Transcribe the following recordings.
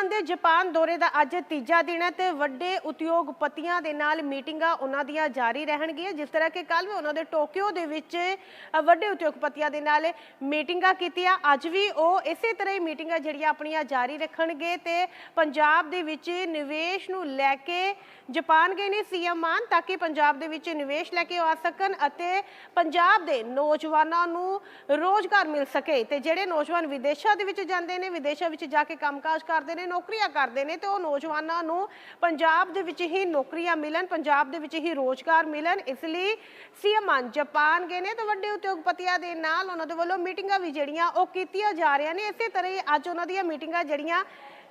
ਮਾਨ ਦੇ ਜਾਪਾਨ ਦੌਰੇ ਦਾ ਅੱਜ ਤੀਜਾ ਦਿਨ ਹੈ ਤੇ ਵੱਡੇ ਉਦਯੋਗਪਤੀਆਂ ਦੇ ਨਾਲ ਮੀਟਿੰਗਾਂ ਉਹਨਾਂ ਦੀਆਂ ਜਾਰੀ ਰਹਿਣਗੀਆਂ। ਜਿਸ ਤਰ੍ਹਾਂ ਕਿ ਕੱਲ ਵੀ ਉਹਨਾਂ ਦੇ ਟੋਕੀਓ ਦੇ ਵਿੱਚ ਵੱਡੇ ਉਦਯੋਗਪਤੀਆਂ ਦੇ ਨਾਲ ਮੀਟਿੰਗਾਂ ਕੀਤੀਆਂ। ਅੱਜ ਵੀ ਉਹ ਇਸੇ ਤਰ੍ਹਾਂ ਹੀ ਮੀਟਿੰਗਾਂ ਜਿਹੜੀਆਂ ਆਪਣੀਆਂ ਜਾਰੀ ਰੱਖਣਗੇ ਤੇ ਪੰਜਾਬ ਦੇ ਵਿੱਚ ਨਿਵੇਸ਼ ਨੂੰ ਲੈ ਕੇ ਜਾਪਾਨ ਗਏ ਨੇ ਸੀਐਮ ਮਾਨ ਤਾਂ ਕਿ ਪੰਜਾਬ ਦੇ ਵਿੱਚ ਨਿਵੇਸ਼ ਲੈ ਕੇ ਆ ਸਕਣ ਅਤੇ ਪੰਜਾਬ ਦੇ ਨੌਜਵਾਨਾਂ ਨੂੰ ਰੋਜ਼ਗਾਰ ਮਿਲ ਸਕੇ। ਤੇ ਜਿਹੜੇ ਨੌਜਵਾਨ ਵਿਦੇਸ਼ਾਂ ਦੇ ਵਿੱਚ ਜਾਂਦੇ ਨੇ, ਵਿਦੇਸ਼ਾਂ ਵਿੱਚ ਜਾ ਕੇ ਕੰਮਕਾਜ ਕਰਦੇ ਨੇ ਨੌਕਰੀਆਂ ਕਰਦੇ ਨੇ ਤੇ ਉਹ ਨੌਜਵਾਨਾਂ ਨੂੰ ਪੰਜਾਬ ਦੇ ਵਿੱਚ ਹੀ ਨੌਕਰੀਆਂ ਮਿਲਣ, ਪੰਜਾਬ ਦੇ ਵਿੱਚ ਹੀ ਰੋਜ਼ਗਾਰ ਮਿਲਣ। ਇਸ ਲਈ ਸੀਐਮ ਜਾਪਾਨ ਗਏ ਨੇ ਤੇ ਵੱਡੇ ਉਦਯੋਗਪਤੀਆਂ ਦੇ ਨਾਲ ਉਹਨਾਂ ਦੇ ਵੱਲੋਂ ਮੀਟਿੰਗਾਂ ਵੀ ਜਿਹੜੀਆਂ ਉਹ ਕੀਤੀਆਂ ਜਾ ਰਹੀਆਂ ਨੇ। ਇਸੇ ਤਰ੍ਹਾਂ ਹੀ ਅੱਜ ਉਹਨਾਂ ਦੀਆਂ ਮੀਟਿੰਗਾਂ ਜਿਹੜੀਆਂ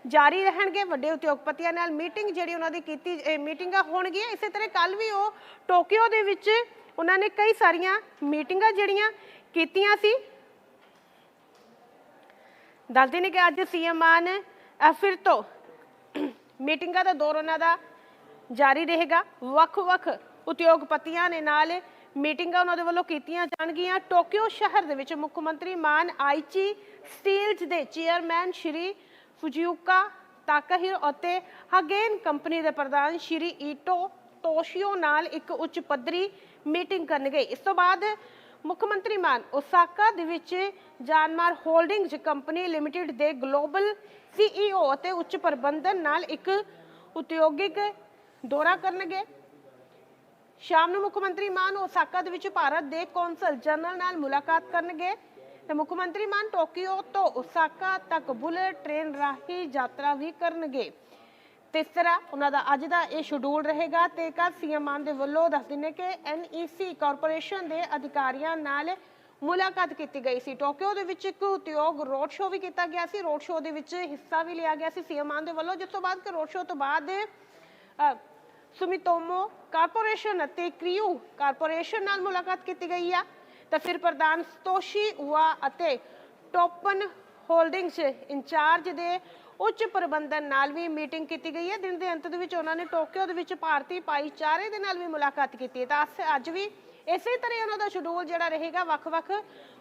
ਜਾਰੀ ਰਹਿਣਗੇ। ਵੱਡੇ ਉਦਯੋਗਪਤੀਆਂ ਨਾਲ ਮੀਟਿੰਗ ਜਿਹੜੀ ਉਹਨਾਂ ਦੀ ਕੀਤੀ ਮੀਟਿੰਗਾਂ ਹੋਣਗੀਆਂ। ਇਸੇ ਤਰ੍ਹਾਂ ਕੱਲ ਵੀ ਉਹ ਟੋਕੀਓ ਦੇ ਵਿੱਚ ਉਹਨਾਂ ਨੇ ਕਈ ਸਾਰੀਆਂ ਮੀਟਿੰਗਾਂ ਜਿਹੜੀਆਂ ਕੀਤੀਆਂ ਸੀ। ਦੱਸਦੇ ਨੇ ਕਿ ਅੱਜ ਸੀਐਮ ਮਾਨ ਫਿਰ ਤੋਂ ਮੀਟਿੰਗਾਂ ਦਾ ਦੌਰ ਉਹਨਾਂ ਦਾ ਜਾਰੀ ਰਹੇਗਾ। ਵੱਖ-ਵੱਖ ਉਦਯੋਗਪਤੀਆਂ ਨੇ ਨਾਲ ਮੀਟਿੰਗਾਂ ਉਹਨਾਂ ਦੇ ਵੱਲੋਂ ਕੀਤੀਆਂ ਜਾਣਗੀਆਂ। ਟੋਕੀਓ ਸ਼ਹਿਰ ਦੇ ਵਿੱਚ ਮੁੱਖ ਮੰਤਰੀ ਮਾਨ ਆਈਚੀ ਸਟੀਲਜ਼ ਦੇ ਚੇਅਰਮੈਨ ਸ਼੍ਰੀ ਫੁਜੀਓਕਾ ਤਾਕਾਹਿਰੋ ਅਤੇ ਹਗੇਨ ਕੰਪਨੀ ਦੇ ਪ੍ਰਧਾਨ ਸ਼੍ਰੀ ਈਟੋ ਤੋਸ਼ੀਓ ਨਾਲ ਇੱਕ ਉੱਚ ਪੱਧਰੀ ਮੀਟਿੰਗ ਕਰਨਗੇ। ਇਸ ਤੋਂ ਬਾਅਦ ਮੁੱਖ ਮੰਤਰੀ ਮਾਨ, ਓਸਾਕਾ ਦੇ ਵਿੱਚ ਜਾਨਮਾਰ ਹੋਲਡਿੰਗਜ਼ ਕੰਪਨੀ ਲਿਮਟਿਡ ਦੇ ਗਲੋਬਲ ਸੀਈਓ ਅਤੇ ਉੱਚ ਪ੍ਰਬੰਧਨ ਨਾਲ ਇੱਕ ਉਦਯੋਗਿਕ ਦੌਰਾ ਕਰਨਗੇ। ਸ਼ਾਮ ਨੂੰ ਮੁੱਖ ਮੰਤਰੀ ਮਾਨ ਓਸਾਕਾ ਦੇ ਵਿੱਚ ਭਾਰਤ ਦੇ ਕੌਂਸਲ ਜਨਰਲ ਨਾਲ ਮੁਲਾਕਾਤ ਕਰਨਗੇ। ਤੇ ਮੁੱਖ ਮੰਤਰੀ ਮਾਨ ਟੋਕੀਓ ਤੋਂ ਓਸਾਕਾ ਤੱਕ ਬੁਲੇਟ ਟ੍ਰੇਨ ਰਾਹੀਂ ਯਾਤਰਾ ਵੀ ਕਰਨਗੇ। ਤੇ ਉਹਨਾਂ ਦਾ ਅੱਜ ਦਾ ਇਹ ਸ਼ਡਿਊਲ ਰਹੇਗਾ ਤੇ ਕੱਲ ਸੀਐਮ ਮਾਨ ਦੇ ਵੱਲੋਂ ਦੱਸ ਦਿੰਨੇ ਕਿ ਐਨਈਸੀ ਕਾਰਪੋਰੇਸ਼ਨ ਦੇ ਅਧਿਕਾਰੀਆਂ ਨਾਲ ਮੁਲਾਕਾਤ ਕੀਤੀ ਗਈ ਸੀ। ਟੋਕੀਓ ਦੇ ਵਿੱਚ ਇੱਕ ਉਦਯੋਗ ਰੋਡ ਸ਼ੋਅ ਵੀ ਕੀਤਾ ਗਿਆ ਸੀ। ਰੋਡ ਸ਼ੋਅ ਦੇ ਵਿੱਚ ਹਿੱਸਾ ਵੀ ਲਿਆ ਗਿਆ ਸੀ ਸੀਐਮ ਮਾਨ ਦੇ ਵੱਲੋਂ। ਜਿਸ ਤੋਂ ਬਾਅਦ ਕਿ ਰੋਡ ਸ਼ੋਅ ਤੋਂ ਬਾਅਦ ਸੁਮਿਤੋਮੋ ਕਾਰਪੋਰੇਸ਼ਨ ਅਤੇ ਕ੍ਰਿਊ ਕਾਰਪੋਰੇਸ਼ਨ ਨਾਲ ਮੁਲਾਕਾਤ ਕੀਤੀ ਗਈ ਆ। ਤਾਂ ਫਿਰ ਪ੍ਰਧਾਨ ਸਤੋਸ਼ੀ ਉਆ ਅਤੇ ਟੋਪਨ ਹੋਲਡਿੰਗਸ ਇੰਚਾਰਜ ਦੇ ਉੱਚ ਪ੍ਰਬੰਧਨ ਨਾਲ ਵੀ ਮੀਟਿੰਗ ਕੀਤੀ ਗਈ ਹੈ। ਦਿਨ ਦੇ ਅੰਤ ਦੇ ਵਿੱਚ ਉਹਨਾਂ ਨੇ ਟੋਕਿਓ ਦੇ ਵਿੱਚ ਭਾਰਤੀ ਭਾਈਚਾਰੇ ਦੇ ਨਾਲ ਵੀ ਮੁਲਾਕਾਤ ਕੀਤੀ ਤਾਂ ਅੱਜ ਵੀ ਇਸੇ ਤਰ੍ਹਾਂ ਹੀ ਉਹਨਾਂ ਦਾ ਸ਼ਡਿਊਲ ਜਿਹੜਾ ਰਹੇਗਾ, ਵੱਖ-ਵੱਖ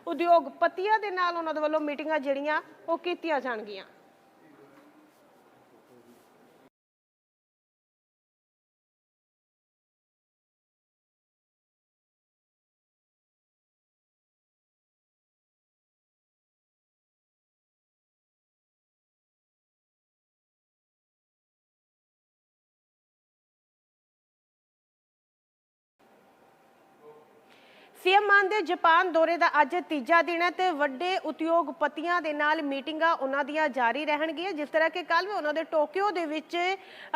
ਉਦਯੋਗਪਤੀਆਂ ਦੇ ਨਾਲ ਉਹਨਾਂ ਦੇ ਵੱਲੋਂ ਮੀਟਿੰਗਾਂ ਜਿਹੜੀਆਂ ਉਹ ਕੀਤੀਆਂ ਜਾਣਗੀਆਂ। ਸੀਐਮ ਮਾਨ ਦੇ ਜਾਪਾਨ ਦੌਰੇ ਦਾ ਅੱਜ ਤੀਜਾ ਦਿਨ ਹੈ ਤੇ ਵੱਡੇ ਉਦਯੋਗਪਤੀਆਂ ਦੇ ਨਾਲ ਮੀਟਿੰਗਾਂ ਉਹਨਾਂ ਦੀਆਂ ਜਾਰੀ ਰਹਿਣਗੀਆਂ। ਜਿਸ ਤਰ੍ਹਾਂ ਕਿ ਕੱਲ ਵੀ ਉਹਨਾਂ ਦੇ ਟੋਕੀਓ ਦੇ ਵਿੱਚ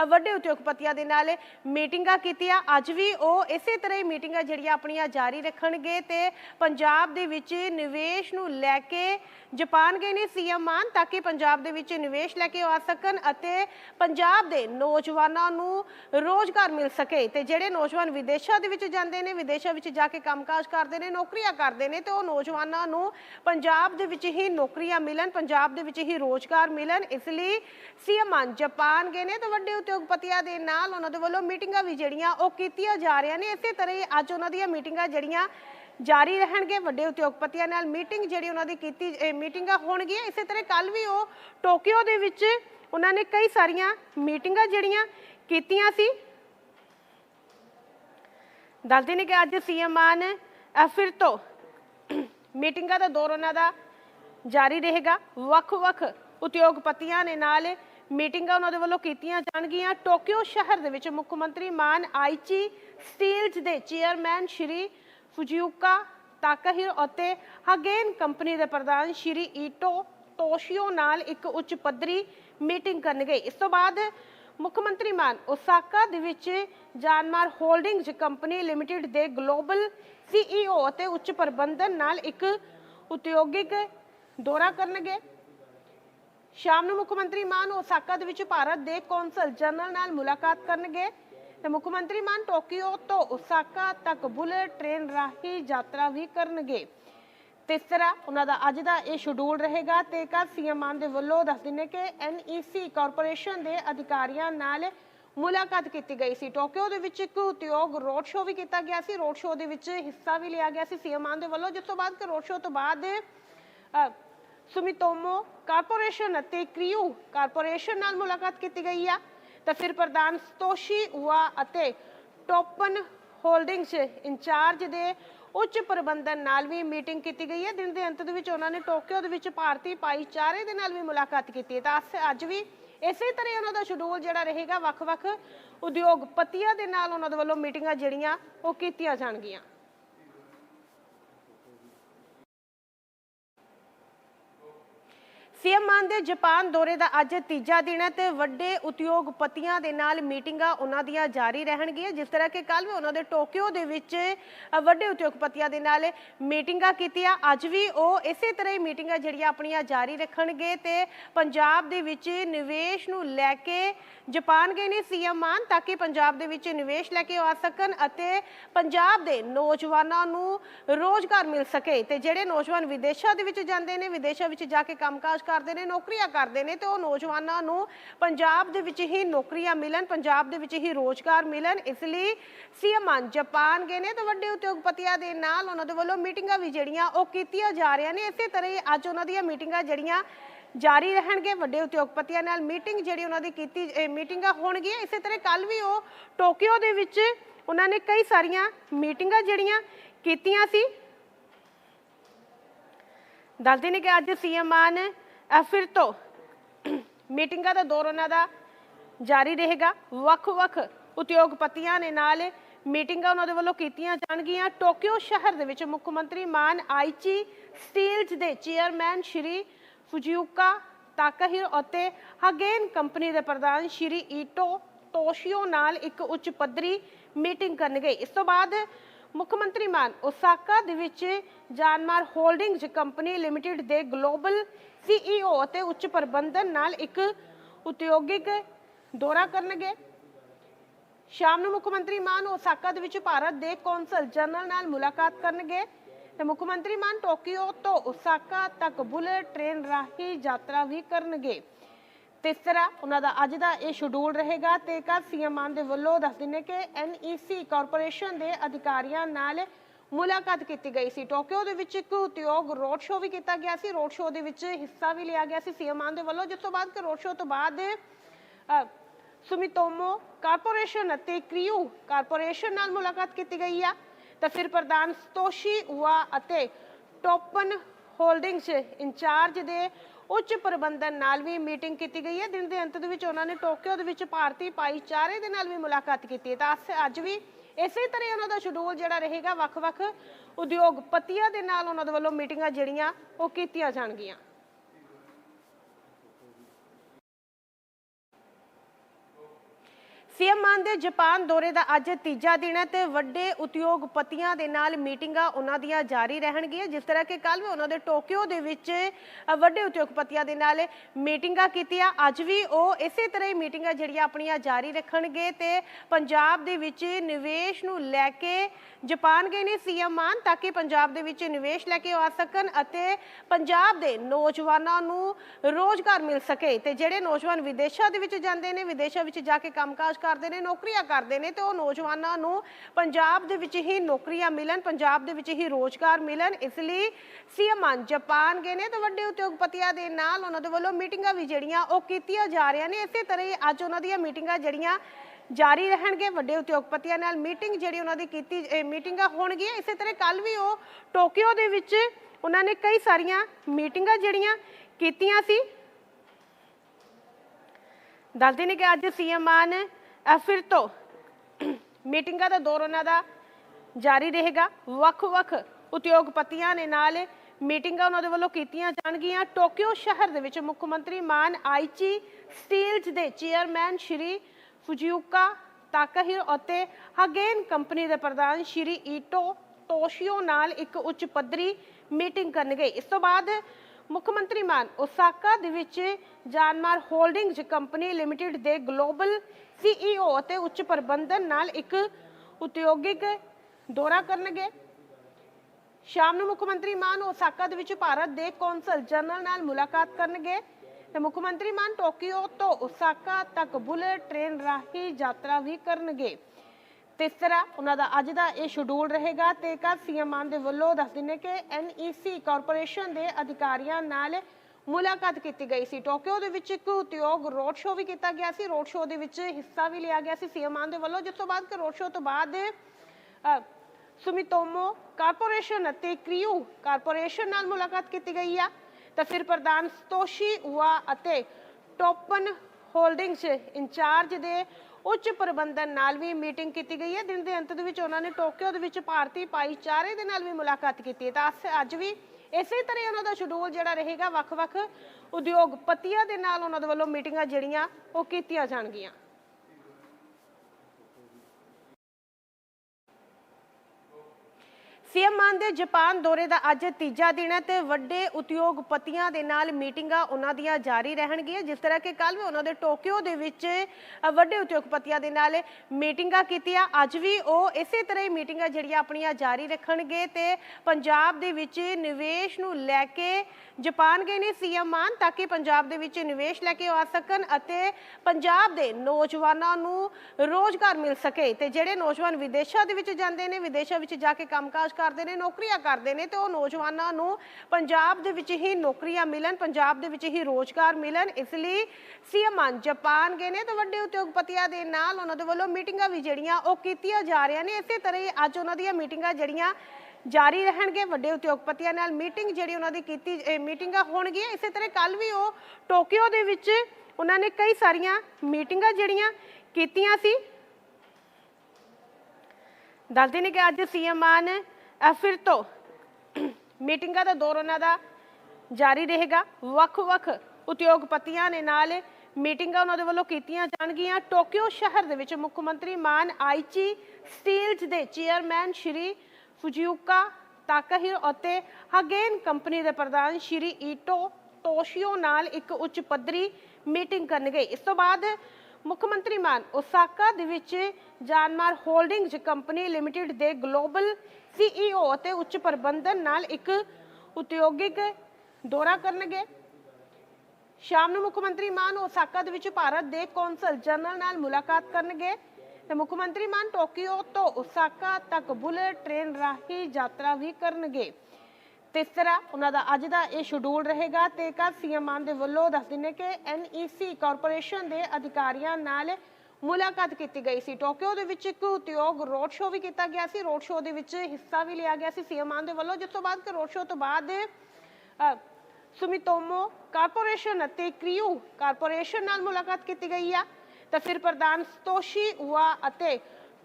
ਵੱਡੇ ਉਦਯੋਗਪਤੀਆਂ ਦੇ ਨਾਲ ਮੀਟਿੰਗਾਂ ਕੀਤੀਆਂ। ਅੱਜ ਵੀ ਉਹ ਇਸੇ ਤਰ੍ਹਾਂ ਹੀ ਮੀਟਿੰਗਾਂ ਜਿਹੜੀਆਂ ਆਪਣੀਆਂ ਜਾਰੀ ਰੱਖਣਗੇ ਤੇ ਪੰਜਾਬ ਦੇ ਵਿੱਚ ਨਿਵੇਸ਼ ਨੂੰ ਲੈ ਕੇ ਜਾਪਾਨ ਗਏ ਨੇ ਸੀਐਮ ਮਾਨ, ਤਾਂ ਕਿ ਪੰਜਾਬ ਦੇ ਵਿੱਚ ਨਿਵੇਸ਼ ਲੈ ਕੇ ਆ ਸਕਣ ਅਤੇ ਪੰਜਾਬ ਦੇ ਨੌਜਵਾਨਾਂ ਨੂੰ ਰੋਜ਼ਗਾਰ ਮਿਲ ਸਕੇ। ਤੇ ਜਿਹੜੇ ਨੌਜਵਾਨ ਵਿਦੇਸ਼ਾਂ ਦੇ ਵਿੱਚ ਜਾਂਦੇ ਨੇ, ਵਿਦੇਸ਼ਾਂ ਵਿੱਚ ਜਾ ਕੇ ਕੰਮਕਾਜ ਕਰਦੇ ਨੇ, ਨੌਕਰੀਆਂ ਕਰਦੇ ਨੇ ਤੇ ਉਹ ਨੌਜਵਾਨਾਂ ਨੂੰ ਪੰਜਾਬ ਦੇ ਵਿੱਚ ਹੀ ਨੌਕਰੀਆਂ ਮਿਲਣ, ਪੰਜਾਬ ਦੇ ਵਿੱਚ ਹੀ ਰੋਜ਼ਗਾਰ ਮਿਲਣ। ਇਸ ਲਈ ਸੀਐਮ ਮਾਨ ਜਾਪਾਨ ਗਏ ਨੇ ਤੇ ਵੱਡੇ ਉਦਯੋਗਪਤੀਆਂ ਦੇ ਨਾਲ ਉਹਨਾਂ ਦੇ ਵੱਲੋਂ ਮੀਟਿੰਗਾਂ ਵੀ ਜਿਹੜੀਆਂ ਉਹ ਕੀਤੀਆਂ ਜਾ ਰਹੀਆਂ ਨੇ। ਇਸੇ ਤਰ੍ਹਾਂ ਹੀ ਅੱਜ ਉਹਨਾਂ ਦੀਆਂ ਮੀਟਿੰਗਾਂ ਜਿਹੜੀਆਂ ਜਾਰੀ ਰਹਿਣਗੇ, ਵੱਡੇ ਉਦਯੋਗਪਤੀਆਂ ਨਾਲ ਮੀਟਿੰਗ ਜਿਹੜੀ ਉਹਨਾਂ ਦੀ ਕੀਤੀ ਮੀਟਿੰਗਾਂ ਹੋਣਗੀਆਂ। ਇਸੇ ਤਰ੍ਹਾਂ ਕੱਲ ਵੀ ਉਹ ਟੋਕੀਓ ਦੇ ਵਿੱਚ ਉਹਨਾਂ ਨੇ ਕਈ ਸਾਰੀਆਂ ਮੀਟਿੰਗਾਂ ਜਿਹੜੀਆਂ ਕੀਤੀਆਂ ਸੀ। ਦੱਸਦੇ ਨੇ ਕਿ ਅੱਜ ਸੀਐਮ ਮਾਨ ਫਿਰ ਤੋਂ ਮੀਟਿੰਗਾਂ ਦਾ ਦੌਰ ਉਹਨਾਂ ਦਾ ਜਾਰੀ ਰਹੇਗਾ। ਵੱਖ-ਵੱਖ ਉਦਯੋਗਪਤੀਆਂ ਨੇ ਨਾਲ ਮੀਟਿੰਗਾਂ ਉਹਨਾਂ ਦੇ ਵੱਲੋਂ ਕੀਤੀਆਂ ਜਾਣਗੀਆਂ। ਟੋਕੀਓ ਸ਼ਹਿਰ ਦੇ ਵਿੱਚ ਮੁੱਖ ਮੰਤਰੀ ਮਾਨ ਆਈਚੀ ਸਟੀਲਜ਼ ਦੇ ਚੇਅਰਮੈਨ ਸ਼੍ਰੀ ਫੁਜੀਓਕਾ ਤਾਕਾਹਿਰੋ ਅਤੇ ਹਗੇਨ ਕੰਪਨੀ ਦੇ ਪ੍ਰਧਾਨ ਸ਼੍ਰੀ ਈਟੋ ਤੋਸ਼ੀਓ ਨਾਲ ਇੱਕ ਉੱਚ ਪੱਧਰੀ ਮੀਟਿੰਗ ਕਰਨਗੇ। ਇਸ ਤੋਂ ਬਾਅਦ ਮੁੱਖ ਮੰਤਰੀ ਮਾਨ, ਓਸਾਕਾ ਦੇ ਵਿੱਚ ਜਾਨਮਾਰ ਹੋਲਡਿੰਗਜ਼ ਕੰਪਨੀ ਲਿਮਟਿਡ ਦੇ ਗਲੋਬਲ ਸੀਈਓ ਅਤੇ ਉੱਚ ਪ੍ਰਬੰਧਨ ਨਾਲ ਇੱਕ ਉਦਯੋਗਿਕ ਦੌਰਾ ਕਰਨਗੇ। ਸ਼ਾਮ ਨੂੰ ਮੁੱਖ ਮੰਤਰੀ ਮਾਨ ਓਸਾਕਾ ਦੇ ਵਿੱਚ ਭਾਰਤ ਦੇ ਕੌਂਸਲ ਜਨਰਲ ਨਾਲ ਮੁਲਾਕਾਤ ਕਰਨਗੇ। ਤੇ ਮੁੱਖ ਮੰਤਰੀ ਮਾਨ ਟੋਕੀਓ ਤੋਂ ਓਸਾਕਾ ਤੱਕ ਬੁਲੇਟ ਟ੍ਰੇਨ ਰਾਹੀਂ ਯਾਤਰਾ ਵੀ ਕਰਨਗੇ। ਤੇ ਉਹਨਾਂ ਦਾ ਅੱਜ ਦਾ ਇਹ ਸ਼ਡਿਊਲ ਰਹੇਗਾ ਤੇ ਕੱਲ ਸੀਐਮ ਮਾਨ ਦੇ ਵੱਲੋਂ ਦੱਸ ਦਿੰਨੇ ਕਿ ਐਨਈਸੀ ਕਾਰਪੋਰੇਸ਼ਨ ਦੇ ਅਧਿਕਾਰੀਆਂ ਨਾਲ ਮੁਲਾਕਾਤ ਕੀਤੀ ਗਈ ਸੀ। ਟੋਕੀਓ ਦੇ ਵਿੱਚ ਇੱਕ ਉਦਯੋਗ ਰੋਡ ਸ਼ੋਅ ਵੀ ਕੀਤਾ ਗਿਆ ਸੀ। ਰੋਡ ਸ਼ੋਅ ਦੇ ਵਿੱਚ ਹਿੱਸਾ ਵੀ ਲਿਆ ਗਿਆ ਸੀ ਸੀਐਮ ਮਾਨ ਦੇ ਵੱਲੋਂ। ਜਿਸ ਤੋਂ ਬਾਅਦ ਕਿ ਰੋਡ ਸ਼ੋਅ ਤੋਂ ਬਾਅਦ ਸੁਮਿਤੋਮੋ ਕਾਰਪੋਰੇਸ਼ਨ ਅਤੇ ਕ੍ਰਿਊ ਕਾਰਪੋਰੇਸ਼ਨ ਨਾਲ ਮੁਲਾਕਾਤ ਕੀਤੀ ਗਈ ਆ। ਤਾਂ ਫਿਰ ਪ੍ਰਧਾਨ ਸਤੋਸ਼ੀ ਉਆ ਅਤੇ ਟੋਪਨ ਹੋਲਡਿੰਗਸ ਇੰਚਾਰਜ ਦੇ ਉੱਚ ਪ੍ਰਬੰਧਨ ਨਾਲ ਵੀ ਮੀਟਿੰਗ ਕੀਤੀ ਗਈ ਹੈ। ਦਿਨ ਦੇ ਅੰਤ ਦੇ ਵਿੱਚ ਉਹਨਾਂ ਨੇ ਟੋਕੀਓ ਦੇ ਵਿੱਚ ਭਾਰਤੀ ਭਾਈਚਾਰੇ ਦੇ ਨਾਲ ਵੀ ਮੁਲਾਕਾਤ ਕੀਤੀ ਤਾਂ ਅੱਜ ਵੀ ਇਸੇ ਤਰ੍ਹਾਂ ਉਹਨਾਂ ਦਾ ਸ਼ਡਿਊਲ ਜਿਹੜਾ ਰਹੇਗਾ, ਵੱਖ-ਵੱਖ ਉਦਯੋਗਪਤੀਆਂ ਦੇ ਨਾਲ ਉਹਨਾਂ ਦੇ ਵੱਲੋਂ ਮੀਟਿੰਗਾਂ ਜਿਹੜੀਆਂ ਉਹ ਕੀਤੀਆਂ ਜਾਣਗੀਆਂ। ਸੀਐਮ ਮਾਨ ਦੇ ਜਾਪਾਨ ਦੌਰੇ ਦਾ ਅੱਜ ਤੀਜਾ ਦਿਨ ਹੈ ਤੇ ਵੱਡੇ ਉਦਯੋਗਪਤੀਆਂ ਦੇ ਨਾਲ ਮੀਟਿੰਗਾਂ ਉਹਨਾਂ ਦੀਆਂ ਜਾਰੀ ਰਹਿਣਗੀਆਂ। ਜਿਸ ਤਰ੍ਹਾਂ ਕਿ ਕੱਲ ਵੀ ਉਹਨਾਂ ਦੇ ਟੋਕੀਓ ਦੇ ਵਿੱਚ ਵੱਡੇ ਉਦਯੋਗਪਤੀਆਂ ਦੇ ਨਾਲ ਮੀਟਿੰਗਾਂ ਕੀਤੀਆਂ। ਅੱਜ ਵੀ ਉਹ ਇਸੇ ਤਰ੍ਹਾਂ ਹੀ ਮੀਟਿੰਗਾਂ ਜਿਹੜੀਆਂ ਆਪਣੀਆਂ ਜਾਰੀ ਰੱਖਣਗੇ ਤੇ ਪੰਜਾਬ ਦੇ ਵਿੱਚ ਨਿਵੇਸ਼ ਨੂੰ ਲੈ ਕੇ ਜਾਪਾਨ ਗਏ ਨੇ ਸੀਐਮ ਮਾਨ, ਤਾਂ ਕਿ ਪੰਜਾਬ ਦੇ ਵਿੱਚ ਨਿਵੇਸ਼ ਲੈ ਕੇ ਆ ਸਕਣ ਅਤੇ ਪੰਜਾਬ ਦੇ ਨੌਜਵਾਨਾਂ ਨੂੰ ਰੋਜ਼ਗਾਰ ਮਿਲ ਸਕੇ। ਤੇ ਜਿਹੜੇ ਨੌਜਵਾਨ ਵਿਦੇਸ਼ਾਂ ਦੇ ਵਿੱਚ ਜਾਂਦੇ ਨੇ, ਵਿਦੇਸ਼ਾਂ ਵਿੱਚ ਜਾ ਕੇ ਕੰਮਕਾਜ ਕਰਦੇ ਨੇ, ਨੌਕਰੀਆਂ ਕਰਦੇ ਨੇ ਤੇ ਉਹ ਨੌਜਵਾਨਾਂ ਨੂੰ ਪੰਜਾਬ ਦੇ ਵਿੱਚ ਹੀ ਨੌਕਰੀਆਂ ਮਿਲਣ, ਪੰਜਾਬ ਦੇ ਵਿੱਚ ਹੀ ਰੋਜ਼ਗਾਰ ਮਿਲਣ। ਇਸ ਲਈ ਸੀਐਮ ਮਾਨ ਜਾਪਾਨ ਗਏ ਨੇ ਤੇ ਵੱਡੇ ਉਦਯੋਗਪਤੀਆਂ ਦੇ ਨਾਲ ਉਹਨਾਂ ਦੇ ਵੱਲੋਂ ਮੀਟਿੰਗਾਂ ਵੀ ਜਿਹੜੀਆਂ ਉਹ ਕੀਤੀਆਂ ਜਾ ਰਹੀਆਂ ਨੇ। ਇਸੇ ਤਰ੍ਹਾਂ ਹੀ ਅੱਜ ਉਹਨਾਂ ਦੀਆਂ ਮੀਟਿੰਗਾਂ ਜਿਹੜੀਆਂ ਜਾਰੀ ਰਹਿਣਗੇ ਵੱਡੇ ਉਦਯੋਗਪਤੀਆਂ ਨਾਲ ਮੀਟਿੰਗ ਜਿਹੜੀ ਉਹਨਾਂ ਦੀ ਕੀਤੀ ਮੀਟਿੰਗਾਂ ਹੋਣਗੀਆਂ। ਇਸੇ ਤਰ੍ਹਾਂ ਕੱਲ ਵੀ ਉਹ ਟੋਕੀਓ ਦੇ ਵਿੱਚ ਉਹਨਾਂ ਨੇ ਕਈ ਸਾਰੀਆਂ ਮੀਟਿੰਗਾਂ ਜਿਹੜੀਆਂ ਕੀਤੀਆਂ ਸੀ। ਦੱਸਦੇ ਨੇ ਕਿ ਅੱਜ ਸੀਐਮ ਮਾਨ ਫਿਰ ਤੋਂ ਮੀਟਿੰਗਾਂ ਦਾ ਦੌਰ ਉਹਨਾਂ ਦਾ ਜਾਰੀ ਰਹੇਗਾ। ਵੱਖ-ਵੱਖ ਉਦਯੋਗਪਤੀਆਂ ਨੇ ਨਾਲ ਮੀਟਿੰਗਾਂ ਉਹਨਾਂ ਦੇ ਵੱਲੋਂ ਕੀਤੀਆਂ ਜਾਣਗੀਆਂ। ਟੋਕੀਓ ਸ਼ਹਿਰ ਦੇ ਵਿੱਚ ਮੁੱਖ ਮੰਤਰੀ ਮਾਨ ਆਈਚੀ ਸਟੀਲਜ਼ ਦੇ ਚੇਅਰਮੈਨ ਸ਼੍ਰੀ ਫੁਜੀਓਕਾ ਤਾਕਾਹਿਰੋ ਅਤੇ ਹਾਗੇਨ ਕੰਪਨੀ ਦੇ ਪ੍ਰਧਾਨ ਸ਼੍ਰੀ ਈਟੋ ਤੋਸ਼ੀਓ ਨਾਲ ਇੱਕ ਉੱਚ ਪੱਧਰੀ ਮੀਟਿੰਗ ਕਰਨਗੇ। ਇਸ ਤੋਂ ਬਾਅਦ ਮੁੱਖ ਮੰਤਰੀ ਮਾਨ ਓਸਾਕਾ ਦੇ ਵਿੱਚ ਜਾਨਮਾਰ ਹੋਲਡਿੰਗਜ਼ ਕੰਪਨੀ ਲਿਮਟਿਡ ਦੇ ਗਲੋਬਲ ਸੀਈਓ ਅਤੇ ਉੱਚ ਪ੍ਰਬੰਧਨ ਨਾਲ ਇੱਕ ਉਦਯੋਗਿਕ ਦੌਰਾ ਕਰਨਗੇ। ਸ਼ਾਮ ਨੂੰ ਮੁੱਖ ਮੰਤਰੀ ਮਾਨ ਓਸਾਕਾ ਦੇ ਵਿੱਚ ਭਾਰਤ ਦੇ ਕੌਂਸਲ ਜਨਰਲ ਨਾਲ ਮੁਲਾਕਾਤ ਕਰਨਗੇ ਤੇ ਮੁੱਖ ਮੰਤਰੀ ਮਾਨ ਟੋਕੀਓ ਤੋਂ ਓਸਾਕਾ ਤੱਕ ਬੁਲੇਟ, ਟ੍ਰੇਨ ਰਾਹੀਂ ਯਾਤਰਾ ਵੀ ਕਰਨਗੇ। ਤੇ ਉਹਨਾਂ ਦਾ ਅੱਜ ਦਾ ਇਹ ਸ਼ਡਿਊਲ ਰਹੇਗਾ ਤੇ ਕੱਲ ਸੀਐਮ ਮਾਨ ਦੇ ਵੱਲੋਂ ਦੱਸ ਦਿੰਨੇ ਕਿ ਐਨਈਸੀ ਕਾਰਪੋਰੇਸ਼ਨ ਦੇ ਅਧਿਕਾਰੀਆਂ ਨਾਲ ਮੁਲਾਕਾਤ ਕੀਤੀ ਗਈ ਸੀ। ਟੋਕੀਓ ਦੇ ਵਿੱਚ ਇੱਕ ਉਦਯੋਗ ਰੋਡ ਸ਼ੋਅ ਵੀ ਕੀਤਾ ਗਿਆ ਸੀ। ਰੋਡ ਸ਼ੋਅ ਦੇ ਵਿੱਚ ਹਿੱਸਾ ਵੀ ਲਿਆ ਗਿਆ ਸੀ ਸੀਐਮ ਮਾਨ ਦੇ ਵੱਲੋਂ। ਜਿਸ ਤੋਂ ਬਾਅਦ ਕਿ ਰੋਡ ਸ਼ੋਅ ਤੋਂ ਬਾਅਦ ਸੁਮਿਤੋਮੋ ਕਾਰਪੋਰੇਸ਼ਨ ਅਤੇ ਕ੍ਰਿਊ ਕਾਰਪੋਰੇਸ਼ਨ ਨਾਲ ਮੁਲਾਕਾਤ ਕੀਤੀ ਗਈ ਆ। ਤਾਂ ਫਿਰ ਪ੍ਰਧਾਨ ਸਤੋਸ਼ੀ ਉਆ ਅਤੇ ਟੋਪਨ ਹੋਲਡਿੰਗਸ ਇੰਚਾਰਜ ਦੇ ਉੱਚ ਪ੍ਰਬੰਧਨ ਨਾਲ ਵੀ ਮੀਟਿੰਗ ਕੀਤੀ ਗਈ ਹੈ। ਦਿਨ ਦੇ ਅੰਤ ਦੇ ਵਿੱਚ ਉਹਨਾਂ ਨੇ ਟੋਕੀਓ ਦੇ ਵਿੱਚ ਭਾਰਤੀ ਭਾਈਚਾਰੇ ਦੇ ਨਾਲ ਵੀ ਮੁਲਾਕਾਤ ਕੀਤੀ ਹੈ। ਤਾਂ ਅੱਜ ਵੀ ਇਸੇ ਤਰ੍ਹਾਂ ਉਹਨਾਂ ਦਾ ਸ਼ਡਿਊਲ ਜਿਹੜਾ ਰਹੇਗਾ ਵੱਖ-ਵੱਖ ਉਦਯੋਗਪਤੀਆਂ ਦੇ ਨਾਲ ਉਹਨਾਂ ਦੇ ਵੱਲੋਂ ਮੀਟਿੰਗਾਂ ਜਿਹੜੀਆਂ ਉਹ ਕੀਤੀਆਂ ਜਾਣਗੀਆਂ। ਸੀਐਮ ਦੇ ਜਾਪਾਨ ਦੌਰੇ ਦਾ ਅੱਜ ਤੀਜਾ ਦਿਨ ਹੈ ਤੇ ਵੱਡੇ ਉਦਯੋਗਪਤੀਆਂ ਦੇ ਨਾਲ ਮੀਟਿੰਗਾਂ ਉਹਨਾਂ ਦੀਆਂ ਜਾਰੀ ਰਹਿਣਗੀਆਂ। ਜਿਸ ਤਰ੍ਹਾਂ ਕਿ ਕੱਲ ਵੀ ਉਹਨਾਂ ਦੇ ਟੋਕੀਓ ਦੇ ਵਿੱਚ ਵੱਡੇ ਉਦਯੋਗਪਤੀਆਂ ਦੇ ਨਾਲ ਮੀਟਿੰਗਾਂ ਕੀਤੀਆਂ। ਅੱਜ ਵੀ ਉਹ ਇਸੇ ਤਰ੍ਹਾਂ ਹੀ ਮੀਟਿੰਗਾਂ ਜਿਹੜੀਆਂ ਆਪਣੀਆਂ ਜਾਰੀ ਰੱਖਣਗੇ ਤੇ ਪੰਜਾਬ ਦੇ ਵਿੱਚ ਨਿਵੇਸ਼ ਨੂੰ ਲੈ ਕੇ ਜਾਪਾਨ ਗਏ ਨੇ ਸੀਐਮ ਮਾਨ ਤਾਂ ਕਿ ਪੰਜਾਬ ਦੇ ਵਿੱਚ ਨਿਵੇਸ਼ ਲੈ ਕੇ ਆ ਸਕਣ ਅਤੇ ਪੰਜਾਬ ਦੇ ਨੌਜਵਾਨਾਂ ਨੂੰ ਰੋਜ਼ਗਾਰ ਮਿਲ ਸਕੇ। ਤੇ ਜਿਹੜੇ ਨੌਜਵਾਨ ਵਿਦੇਸ਼ਾਂ ਦੇ ਵਿੱਚ ਜਾਂਦੇ ਨੇ, ਵਿਦੇਸ਼ਾਂ ਵਿੱਚ ਜਾ ਕੇ ਕੰਮਕਾਜ ਕਰਦੇ ਨੇ ਨੌਕਰੀਆਂ ਕਰਦੇ ਨੇ ਤੇ ਉਹ ਨੌਜਵਾਨਾਂ ਨੂੰ ਪੰਜਾਬ ਦੇ ਵਿੱਚ ਹੀ ਨੌਕਰੀਆਂ ਮਿਲਣ, ਪੰਜਾਬ ਦੇ ਵਿੱਚ ਹੀ ਰੋਜ਼ਗਾਰ ਮਿਲਣ, ਇਸ ਲਈ ਸੀਐਮ ਮਾਨ ਜਾਪਾਨ ਗਏ ਨੇ ਤੇ ਵੱਡੇ ਉਦਯੋਗਪਤੀਆਂ ਦੇ ਨਾਲ ਉਹਨਾਂ ਦੇ ਵੱਲੋਂ ਮੀਟਿੰਗਾਂ ਵੀ ਜਿਹੜੀਆਂ ਉਹ ਕੀਤੀਆਂ ਜਾ ਰਹੀਆਂ ਨੇ। ਇਸੇ ਤਰ੍ਹਾਂ ਹੀ ਅੱਜ ਉਹਨਾਂ ਦੀਆਂ ਮੀਟਿੰਗਾਂ ਜਿਹੜੀਆਂ ਜਾਰੀ ਰਹਿਣਗੇ, ਵੱਡੇ ਉਦਯੋਗਪਤੀਆਂ ਨਾਲ ਮੀਟਿੰਗ ਜਿਹੜੀ ਉਹਨਾਂ ਦੀ ਕੀਤੀ ਮੀਟਿੰਗਾਂ ਹੋਣਗੀਆਂ। ਇਸੇ ਤਰ੍ਹਾਂ ਕੱਲ ਵੀ ਉਹ ਟੋਕੀਓ ਦੇ ਵਿੱਚ ਉਹਨਾਂ ਨੇ ਕਈ ਸਾਰੀਆਂ ਮੀਟਿੰਗਾਂ ਜਿਹੜੀਆਂ ਕੀਤੀਆਂ ਸੀ। ਦੱਸਦੇ ਨੇ ਕਿ ਅੱਜ ਸੀਐਮ ਮਾਨ ਫਿਰ ਤੋਂ ਮੀਟਿੰਗਾਂ ਦਾ ਦੌਰ ਉਹਨਾਂ ਦਾ ਜਾਰੀ ਰਹੇਗਾ। ਵੱਖ-ਵੱਖ ਉਦਯੋਗਪਤੀਆਂ ਨੇ ਨਾਲ ਮੀਟਿੰਗਾਂ ਉਹਨਾਂ ਦੇ ਵੱਲੋਂ ਕੀਤੀਆਂ ਜਾਣਗੀਆਂ। ਟੋਕੀਓ ਸ਼ਹਿਰ ਦੇ ਵਿੱਚ ਮੁੱਖ ਮੰਤਰੀ ਮਾਨ ਆਈਚੀ ਸਟੀਲਜ਼ ਦੇ ਚੇਅਰਮੈਨ ਸ਼੍ਰੀ ਫੁਜੀਓਕਾ ਤਾਕਾਹਿਰੋ ਅਤੇ ਹਾਗੇਨ ਕੰਪਨੀ ਦੇ ਪ੍ਰਧਾਨ ਸ਼੍ਰੀ ਈਟੋ ਤੋਸ਼ੀਓ ਨਾਲ ਇੱਕ ਉੱਚ ਪੱਧਰੀ ਮੀਟਿੰਗ ਕਰਨਗੇ। ਇਸ ਤੋਂ ਬਾਅਦ ਮੁੱਖ ਮੰਤਰੀ ਮਾਨ, ਓਸਾਕਾ ਦੇ ਵਿੱਚ ਜਾਨਮਾਰ ਹੋਲਡਿੰਗਜ਼ ਕੰਪਨੀ ਲਿਮਟਿਡ ਦੇ ਗਲੋਬਲ ਸੀਈਓ ਅਤੇ ਉੱਚ ਪ੍ਰਬੰਧਨ ਨਾਲ ਇੱਕ ਉਦਯੋਗਿਕ ਦੌਰਾ ਕਰਨਗੇ। ਸ਼ਾਮ ਨੂੰ ਮੁੱਖ ਮੰਤਰੀ ਮਾਨ ਓਸਾਕਾ ਦੇ ਵਿੱਚ ਭਾਰਤ ਦੇ ਕੌਂਸਲ ਜਨਰਲ ਨਾਲ ਮੁਲਾਕਾਤ ਕਰਨਗੇ। ਤੇ ਮੁੱਖ ਮੰਤਰੀ ਮਾਨ ਟੋਕੀਓ ਤੋਂ ਓਸਾਕਾ ਤੱਕ ਬੁਲੇਟ ਟ੍ਰੇਨ ਰਾਹੀਂ ਯਾਤਰਾ ਵੀ ਕਰਨਗੇ। ਤੇ ਉਹਨਾਂ ਦਾ ਅੱਜ ਦਾ ਇਹ ਸ਼ਡਿਊਲ ਰਹੇਗਾ ਤੇ ਕੱਲ ਸੀਐਮ ਮਾਨ ਦੇ ਵੱਲੋਂ ਦੱਸ ਦਿੰਨੇ ਕਿ ਐਨਈਸੀ ਕਾਰਪੋਰੇਸ਼ਨ ਦੇ ਅਧਿਕਾਰੀਆਂ ਨਾਲ ਮੁਲਾਕਾਤ ਕੀਤੀ ਗਈ ਸੀ। ਟੋਕੀਓ ਦੇ ਵਿੱਚ ਇੱਕ ਉਦਯੋਗ ਰੋਡ ਸ਼ੋਅ ਵੀ ਕੀਤਾ ਗਿਆ ਸੀ। ਰੋਡ ਸ਼ੋਅ ਦੇ ਵਿੱਚ ਹਿੱਸਾ ਵੀ ਲਿਆ ਗਿਆ ਸੀ ਸੀਐਮ ਮਾਨ ਦੇ ਵੱਲੋਂ। ਜਿਸ ਤੋਂ ਬਾਅਦ ਕਿ ਰੋਡ ਸ਼ੋਅ ਤੋਂ ਬਾਅਦ ਸੁਮਿਤੋਮੋ ਕਾਰਪੋਰੇਸ਼ਨ ਅਤੇ ਕ੍ਰਿਊ ਕਾਰਪੋਰੇਸ਼ਨ ਨਾਲ ਮੁਲਾਕਾਤ ਕੀਤੀ ਗਈ ਆ। ਤਾਂ ਫਿਰ ਪ੍ਰਧਾਨ ਸਤੋਸ਼ੀ ਉਆ ਅਤੇ ਟੋਪਨ ਹੋਲਡਿੰਗਸ ਇੰਚਾਰਜ ਦੇ ਉੱਚ ਪ੍ਰਬੰਧਨ ਨਾਲ ਵੀ ਮੀਟਿੰਗ ਕੀਤੀ ਗਈ ਹੈ। ਦਿਨ ਦੇ ਅੰਤ ਦੇ ਵਿੱਚ ਉਹਨਾਂ ਨੇ ਟੋਕਿਓ ਦੇ ਵਿੱਚ ਭਾਰਤੀ ਭਾਈਚਾਰੇ ਦੇ ਨਾਲ ਵੀ ਮੁਲਾਕਾਤ ਕੀਤੀ ਤਾਂ ਅੱਜ ਵੀ ਇਸੇ ਤਰ੍ਹਾਂ ਹੀ ਉਹਨਾਂ ਦਾ ਸ਼ਡਿਊਲ ਜਿਹੜਾ ਰਹੇਗਾ, ਵੱਖ-ਵੱਖ ਉਦਯੋਗਪਤੀਆਂ ਦੇ ਨਾਲ ਉਹਨਾਂ ਦੇ ਵੱਲੋਂ ਮੀਟਿੰਗਾਂ ਜਿਹੜੀਆਂ, ਉਹ ਕੀਤੀਆਂ ਜਾਣਗੀਆਂ। ਸੀਐਮ ਮਾਨ ਦੇ ਜਾਪਾਨ ਦੌਰੇ ਦਾ ਅੱਜ ਤੀਜਾ ਦਿਨ ਹੈ ਤੇ ਵੱਡੇ ਉਦਯੋਗਪਤੀਆਂ ਦੇ ਨਾਲ ਮੀਟਿੰਗਾਂ ਉਹਨਾਂ ਦੀਆਂ ਜਾਰੀ ਰਹਿਣਗੀਆਂ। ਜਿਸ ਤਰ੍ਹਾਂ ਕਿ ਕੱਲ ਵੀ ਉਹਨਾਂ ਦੇ ਟੋਕੀਓ ਦੇ ਵਿੱਚ ਵੱਡੇ ਉਦਯੋਗਪਤੀਆਂ ਦੇ ਨਾਲ ਮੀਟਿੰਗਾਂ ਕੀਤੀਆਂ। ਅੱਜ ਵੀ ਉਹ ਇਸੇ ਤਰ੍ਹਾਂ ਹੀ ਮੀਟਿੰਗਾਂ ਜਿਹੜੀਆਂ ਆਪਣੀਆਂ ਜਾਰੀ ਰੱਖਣਗੇ ਤੇ ਪੰਜਾਬ ਦੇ ਵਿੱਚ ਨਿਵੇਸ਼ ਨੂੰ ਲੈ ਕੇ ਜਾਪਾਨ ਗਏ ਨੇ ਸੀਐਮ ਮਾਨ ਤਾਂ ਕਿ ਪੰਜਾਬ ਦੇ ਵਿੱਚ ਨਿਵੇਸ਼ ਲੈ ਕੇ ਆ ਸਕਣ ਅਤੇ ਪੰਜਾਬ ਦੇ ਨੌਜਵਾਨਾਂ ਨੂੰ ਰੋਜ਼ਗਾਰ ਮਿਲ ਸਕੇ। ਤੇ ਜਿਹੜੇ ਨੌਜਵਾਨ ਵਿਦੇਸ਼ਾਂ ਦੇ ਵਿੱਚ ਜਾਂਦੇ ਨੇ, ਵਿਦੇਸ਼ਾਂ ਵਿੱਚ ਜਾ ਕੇ ਕੰਮਕਾਜ ਕਰਦੇ ਨੇ, ਨੌਕਰੀਆਂ ਕਰਦੇ ਨੇ ਤੇ ਉਹ ਨੌਜਵਾਨਾਂ ਨੂੰ ਪੰਜਾਬ ਦੇ ਵਿੱਚ ਹੀ ਨੌਕਰੀਆਂ ਮਿਲਣ, ਪੰਜਾਬ ਦੇ ਵਿੱਚ ਹੀ ਰੋਜ਼ਗਾਰ ਮਿਲਣ। ਇਸ ਲਈ ਸੀਐਮ ਜਾਪਾਨ ਗਏ ਨੇ ਤੇ ਵੱਡੇ ਉਦਯੋਗਪਤੀਆਂ ਦੇ ਨਾਲ ਉਹਨਾਂ ਦੇ ਵੱਲੋਂ ਮੀਟਿੰਗਾਂ ਵੀ ਜਿਹੜੀਆਂ ਉਹ ਕੀਤੀਆਂ ਜਾ ਰਹੀਆਂ ਨੇ। ਇਸੇ ਤਰ੍ਹਾਂ ਹੀ ਅੱਜ ਉਹਨਾਂ ਦੀਆਂ ਮੀਟਿੰਗਾਂ ਜਿਹੜੀਆਂ ਜਾਰੀ ਰਹਿਣਗੇ ਵੱਡੇ ਉਦਯੋਗਪਤੀਆਂ ਨਾਲ ਮੀਟਿੰਗ ਜਿਹੜੀ ਉਹਨਾਂ ਦੀ ਕੀਤੀ ਮੀਟਿੰਗਾਂ ਹੋਣਗੀਆਂ। ਇਸੇ ਤਰ੍ਹਾਂ ਕੱਲ ਵੀ ਉਹ ਟੋਕੀਓ ਦੇ ਵਿੱਚ ਉਹਨਾਂ ਨੇ ਕਈ ਸਾਰੀਆਂ ਮੀਟਿੰਗਾਂ ਜਿਹੜੀਆਂ ਕੀਤੀਆਂ ਸੀ। ਦੱਸਦੇ ਨੇ ਕਿ ਅੱਜ ਸੀਐਮ ਮਾਨ ਫਿਰ ਤੋਂ ਮੀਟਿੰਗਾਂ ਦਾ ਦੌਰ ਉਹਨਾਂ ਦਾ ਜਾਰੀ ਰਹੇਗਾ। ਵੱਖ-ਵੱਖ ਉਦਯੋਗਪਤੀਆਂ ਨੇ ਨਾਲ ਮੀਟਿੰਗਾਂ ਉਹਨਾਂ ਦੇ ਵੱਲੋਂ ਕੀਤੀਆਂ ਜਾਣਗੀਆਂ। ਟੋਕੀਓ ਸ਼ਹਿਰ ਦੇ ਵਿੱਚ ਮੁੱਖ ਮੰਤਰੀ ਮਾਨ ਆਈਚੀ ਸਟੀਲਜ਼ ਦੇ ਚੇਅਰਮੈਨ ਸ਼੍ਰੀ ਫੁਜੀਓਕਾ ਤਾਕਾਹਿਰੋ ਅਤੇ ਹਗੇਨ ਕੰਪਨੀ ਦੇ ਪ੍ਰਧਾਨ ਸ਼੍ਰੀ ਈਟੋ ਟੋਸ਼ੀਓ ਨਾਲ ਇੱਕ ਉੱਚ ਪੱਧਰੀ ਮੀਟਿੰਗ ਕਰਨਗੇ। ਇਸ ਤੋਂ ਬਾਅਦ ਮੁੱਖ ਮੰਤਰੀ ਮਾਨ ਓਸਾਕਾ ਦੇ ਵਿੱਚ ਜਾਨਮਾਰ ਹੋਲਡਿੰਗਜ਼ ਕੰਪਨੀ ਲਿਮਟਿਡ ਦੇ ਗਲੋਬਲ ਸੀਈਓ ਅਤੇ ਉੱਚ ਪ੍ਰਬੰਧਨ ਨਾਲ ਇੱਕ ਉਦਯੋਗਿਕ ਦੌਰਾ ਕਰਨਗੇ। ਸ਼ਾਮ ਨੂੰ ਮੁੱਖ ਮੰਤਰੀ ਮਾਨ ਓਸਾਕਾ ਦੇ ਵਿੱਚ ਭਾਰਤ ਦੇ ਕੌਂਸਲ ਜਨਰਲ ਨਾਲ ਮੁਲਾਕਾਤ ਕਰਨਗੇ ਤੇ ਮੁੱਖ ਮੰਤਰੀ ਮਾਨ ਟੋਕੀਓ ਤੋਂ ਓਸਾਕਾ ਤੱਕ ਬੁਲੇਟ, ਟ੍ਰੇਨ ਰਾਹੀਂ ਯਾਤਰਾ ਵੀ ਕਰਨਗੇ। ਤੇ ਉਹਨਾਂ ਦਾ ਅੱਜ ਦਾ ਇਹ ਸ਼ਡਿਊਲ ਰਹੇਗਾ ਤੇ ਕੱਲ ਸੀਐਮ ਮਾਨ ਦੇ ਵੱਲੋਂ ਦੱਸ ਦਿੰਨੇ ਕਿ ਐਨਈਸੀ ਕਾਰਪੋਰੇਸ਼ਨ ਦੇ ਅਧਿਕਾਰੀਆਂ ਨਾਲ ਮੁਲਾਕਾਤ ਕੀਤੀ ਗਈ ਸੀ। ਟੋਕੀਓ ਦੇ ਵਿੱਚ ਇੱਕ ਉਦਯੋਗ ਰੋਡ ਸ਼ੋਅ ਵੀ ਕੀਤਾ ਗਿਆ ਸੀ। ਰੋਡ ਸ਼ੋਅ ਦੇ ਵਿੱਚ ਹਿੱਸਾ ਵੀ ਲਿਆ ਗਿਆ ਸੀ ਸੀਐਮ ਮਾਨ ਦੇ ਵੱਲੋਂ। ਜਿਸ ਤੋਂ ਬਾਅਦ ਰੋਡ ਸ਼ੋਅ ਤੋਂ ਬਾਅਦ ਸੁਮਿਤੋਮੋ ਕਾਰਪੋਰੇਸ਼ਨ ਅਤੇ ਕ੍ਰਿਊ ਕਾਰਪੋਰੇਸ਼ਨ ਨਾਲ ਮੁਲਾਕਾਤ ਕੀਤੀ ਗਈ ਆ। ਤਾਂ ਫਿਰ ਪ੍ਰਧਾਨ ਸਤੋਸ਼ੀ ਉਆ ਅਤੇ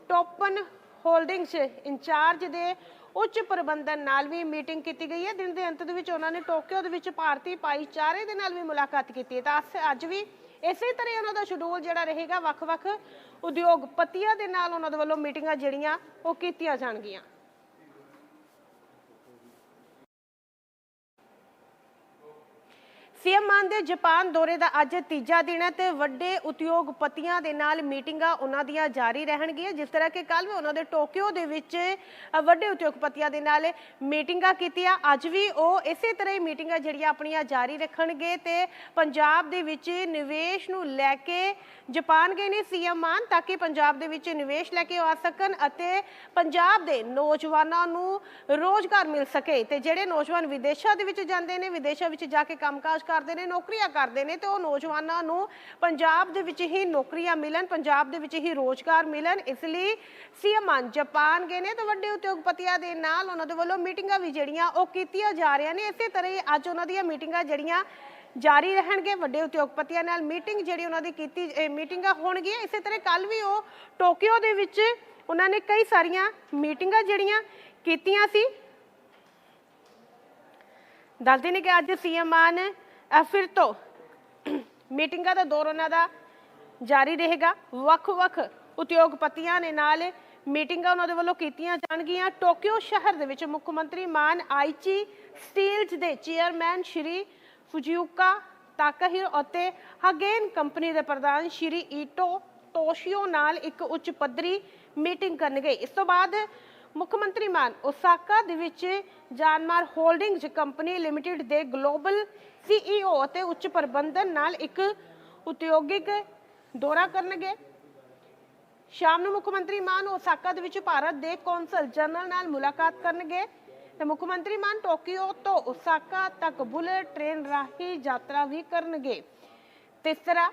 ਟੋਪਨ ਹੋਲਡਿੰਗਸ ਇੰਚਾਰਜ ਦੇ ਉੱਚ ਪ੍ਰਬੰਧਨ ਨਾਲ ਵੀ ਮੀਟਿੰਗ ਕੀਤੀ ਗਈ ਹੈ। ਦਿਨ ਦੇ ਅੰਤ ਦੇ ਵਿੱਚ ਉਹਨਾਂ ਨੇ ਟੋਕੀਓ ਦੇ ਵਿੱਚ ਭਾਰਤੀ ਭਾਈਚਾਰੇ ਦੇ ਨਾਲ ਵੀ ਮੁਲਾਕਾਤ ਕੀਤੀ ਹੈ। ਤਾਂ ਅੱਜ ਵੀ ਇਸੇ ਤਰ੍ਹਾਂ ਉਹਨਾਂ ਦਾ ਸ਼ਡਿਊਲ ਜਿਹੜਾ ਰਹੇਗਾ, ਵੱਖ-ਵੱਖ ਉਦਯੋਗਪਤੀਆਂ ਦੇ ਨਾਲ ਉਹਨਾਂ ਦੇ ਵੱਲੋਂ ਮੀਟਿੰਗਾਂ ਜਿਹੜੀਆਂ, ਉਹ ਕੀਤੀਆਂ ਜਾਣਗੀਆਂ। ਸੀਐਮ ਦੇ ਜਾਪਾਨ ਦੌਰੇ ਦਾ ਅੱਜ ਤੀਜਾ ਦਿਨ ਹੈ ਤੇ ਵੱਡੇ ਉਦਯੋਗਪਤੀਆਂ ਦੇ ਨਾਲ ਮੀਟਿੰਗਾਂ ਉਹਨਾਂ ਦੀਆਂ ਜਾਰੀ ਰਹਿਣਗੀਆਂ। ਜਿਸ ਤਰ੍ਹਾਂ ਕਿ ਕੱਲ ਵੀ ਉਹਨਾਂ ਦੇ ਟੋਕੀਓ ਦੇ ਵਿੱਚ ਵੱਡੇ ਉਦਯੋਗਪਤੀਆਂ ਦੇ ਨਾਲ ਮੀਟਿੰਗਾਂ ਕੀਤੀਆਂ। ਅੱਜ ਵੀ ਉਹ ਇਸੇ ਤਰ੍ਹਾਂ ਹੀ ਮੀਟਿੰਗਾਂ ਜਿਹੜੀਆਂ ਆਪਣੀਆਂ ਜਾਰੀ ਰੱਖਣਗੇ ਤੇ ਪੰਜਾਬ ਦੇ ਵਿੱਚ ਨਿਵੇਸ਼ ਨੂੰ ਲੈ ਕੇ ਜਾਪਾਨ ਗਏ ਨੇ ਸੀਐਮ ਮਾਨ ਤਾਂ ਕਿ ਪੰਜਾਬ ਦੇ ਵਿੱਚ ਨਿਵੇਸ਼ ਲੈ ਕੇ ਆ ਸਕਣ ਅਤੇ ਪੰਜਾਬ ਦੇ ਨੌਜਵਾਨਾਂ ਨੂੰ ਰੋਜ਼ਗਾਰ ਮਿਲ ਸਕੇ। ਤੇ ਜਿਹੜੇ ਨੌਜਵਾਨ ਵਿਦੇਸ਼ਾਂ ਦੇ ਵਿੱਚ ਜਾਂਦੇ ਨੇ, ਵਿਦੇਸ਼ਾਂ ਵਿੱਚ ਜਾ ਕੇ ਕੰਮਕਾਜ ਕਰਦੇ ਨੇ ਨੌਕਰੀਆਂ ਕਰਦੇ ਨੇ ਤੇ ਉਹ ਨੌਜਵਾਨਾਂ ਨੂੰ ਪੰਜਾਬ ਦੇ ਵਿੱਚ ਹੀ ਨੌਕਰੀਆਂ ਮਿਲਣ, ਪੰਜਾਬ ਦੇ ਵਿੱਚ ਹੀ ਰੋਜ਼ਗਾਰ ਮਿਲਣ, ਇਸ ਲਈ ਸੀਐਮ ਜਾਪਾਨ ਗਏ ਨੇ ਤੇ ਵੱਡੇ ਉਦਯੋਗਪਤੀਆਂ ਦੇ ਨਾਲ ਉਹਨਾਂ ਦੇ ਵੱਲੋਂ ਮੀਟਿੰਗਾਂ ਵੀ ਜਿਹੜੀਆਂ ਉਹ ਕੀਤੀਆਂ ਜਾ ਰਹੀਆਂ ਨੇ। ਇਸੇ ਤਰ੍ਹਾਂ ਹੀ ਅੱਜ ਉਹਨਾਂ ਦੀਆਂ ਮੀਟਿੰਗਾਂ ਜਿਹੜੀਆਂ ਜਾਰੀ ਰਹਿਣਗੇ, ਵੱਡੇ ਉਦਯੋਗਪਤੀਆਂ ਨਾਲ ਮੀਟਿੰਗ ਜਿਹੜੀ ਉਹਨਾਂ ਦੀ ਕੀਤੀ ਮੀਟਿੰਗਾਂ ਹੋਣਗੀਆਂ। ਇਸੇ ਤਰ੍ਹਾਂ ਕੱਲ ਵੀ ਉਹ ਟੋਕੀਓ ਦੇ ਵਿੱਚ ਉਹਨਾਂ ਨੇ ਕਈ ਸਾਰੀਆਂ ਮੀਟਿੰਗਾਂ ਜਿਹੜੀਆਂ ਕੀਤੀਆਂ ਸੀ। ਦੱਸਦੇ ਨੇ ਕਿ ਅੱਜ ਸੀਐਮ ਮਾਨ ਫਿਰ ਤੋਂ ਮੀਟਿੰਗਾਂ ਦਾ ਦੌਰ ਉਹਨਾਂ ਦਾ ਜਾਰੀ ਰਹੇਗਾ। ਵੱਖ-ਵੱਖ ਉਦਯੋਗਪਤੀਆਂ ਨੇ ਨਾਲ ਮੀਟਿੰਗਾਂ ਉਹਨਾਂ ਦੇ ਵੱਲੋਂ ਕੀਤੀਆਂ ਜਾਣਗੀਆਂ। ਟੋਕੀਓ ਸ਼ਹਿਰ ਦੇ ਵਿੱਚ ਮੁੱਖ ਮੰਤਰੀ ਮਾਨ ਆਈਚੀ ਸਟੀਲਜ਼ ਦੇ ਚੇਅਰਮੈਨ ਸ਼੍ਰੀ ਫੁਜੀਓਕਾ ਤਾਕਾਹਿਰੋ ਅਤੇ ਹਗੇਨ ਕੰਪਨੀ ਦੇ ਪ੍ਰਧਾਨ ਸ਼੍ਰੀ ਈਟੋ ਟੋਸ਼ੀਓ ਨਾਲ ਇੱਕ ਉੱਚ ਪੱਧਰੀ ਮੀਟਿੰਗ ਕਰਨਗੇ। ਇਸ ਤੋਂ ਬਾਅਦ ਮੁੱਖ ਮੰਤਰੀ ਮਾਨ ਓਸਾਕਾ ਦੇ ਵਿੱਚ ਜਾਨਮਾਰ ਹੋਲਡਿੰਗਜ਼ ਕੰਪਨੀ ਲਿਮਟਿਡ ਦੇ ਗਲੋਬਲ ਸੀਈਓ ਅਤੇ ਉੱਚ ਪ੍ਰਬੰਧਨ ਨਾਲ ਇੱਕ ਉਦਯੋਗਿਕ ਦੌਰਾ ਕਰਨਗੇ। ਸ਼ਾਮ ਨੂੰ ਮੁੱਖ ਮੰਤਰੀ ਮਾਨ ਓਸਾਕਾ ਦੇ ਵਿੱਚ ਭਾਰਤ ਦੇ ਕੌਂਸਲ ਜਨਰਲ ਨਾਲ ਮੁਲਾਕਾਤ ਕਰਨਗੇ। ਤੇ ਮੁੱਖ ਮੰਤਰੀ ਮਾਨ ਟੋਕੀਓ ਤੋਂ ਓਸਾਕਾ ਤੱਕ ਬੁਲੇਟ ਟ੍ਰੇਨ ਰਾਹੀਂ ਯਾਤਰਾ ਵੀ ਕਰਨਗੇ। ਤੀਸਰਾ